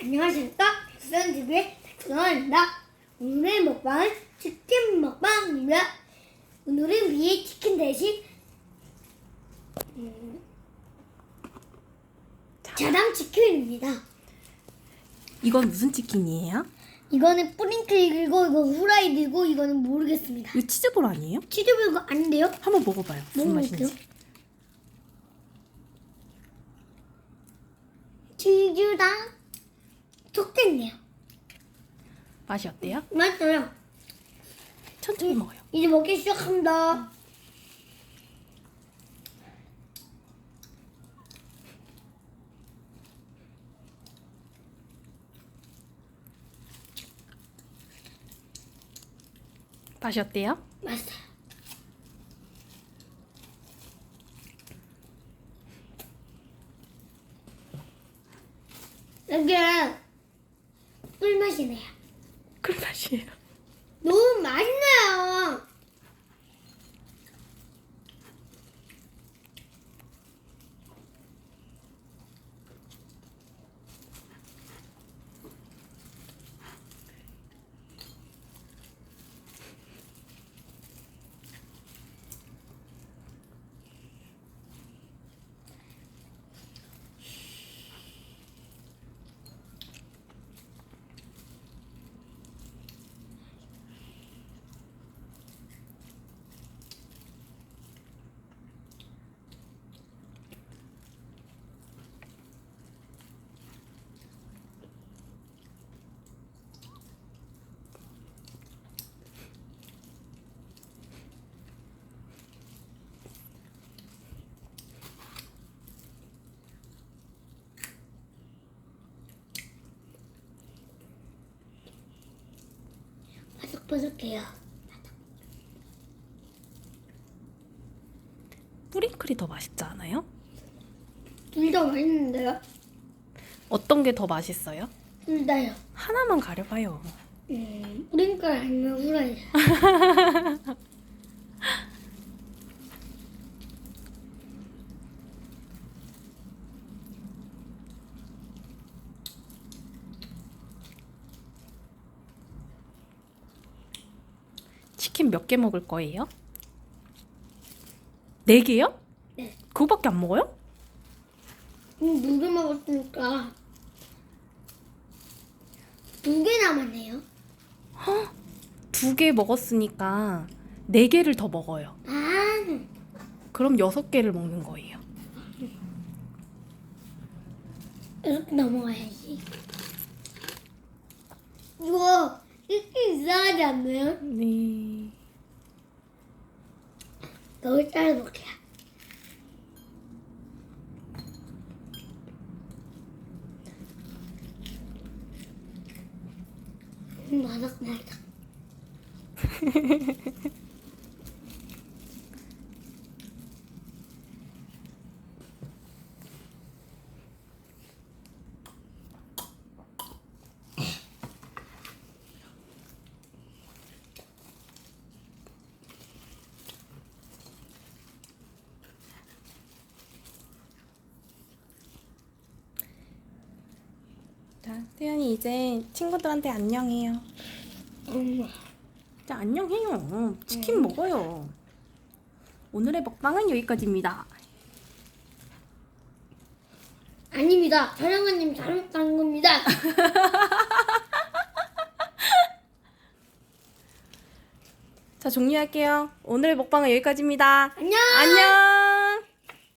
안녕하십니까 백선TV의 백선입니다 오늘의 먹방은 치킨 먹방입니다 오늘은 위에 치킨 대신 음, 자담 치킨입니다 이건 무슨 치킨이에요? 이거는 뿌링클이고 이거 후라이드고 이거는 모르겠습니다 이거 치즈볼 아니에요? 치즈bur거 아닌데요? 한번 먹어봐요. 무슨 먹어볼게요. 맛인지. 치즈랑 섞였네요 맛이 어때요? 맛있어요 천천히 먹어요. 이제 먹기 시작합니다 맛이 어때요? 맛있어요 이게 꿀맛이네요 그 맛이에요. 너무 맛있네요 바삭바삭해요 뿌링클이 더 맛있지 않아요? 둘 다 맛있는데요? 어떤 게 더 맛있어요? 둘 다요 하나만 가려봐요. 음, 뿌링클 아니면 후라이 치킨 몇 개 먹을 거예요? 네 개요? 네. 그거밖에 안 먹어요? 음, 두개 먹었으니까 두 개 남았네요 두 개 먹었으니까 네 개를 더 먹어요. 아 그럼 여섯 개를 먹는 거예요. 이렇게 넘어가야지 이거 이렇게 이상하지 않나요? 네. 너무 잘라볼게요 음, 바삭바삭 자, 태연이 이제 친구들한테 안녕해요. 음, 자, 안녕해요. 치킨 먹어요. 오늘의 먹방은 여기까지입니다. 아닙니다 촬영관님 잘못한 겁니다 자, 종료할게요. 오늘의 먹방은 여기까지입니다. 안녕 안녕!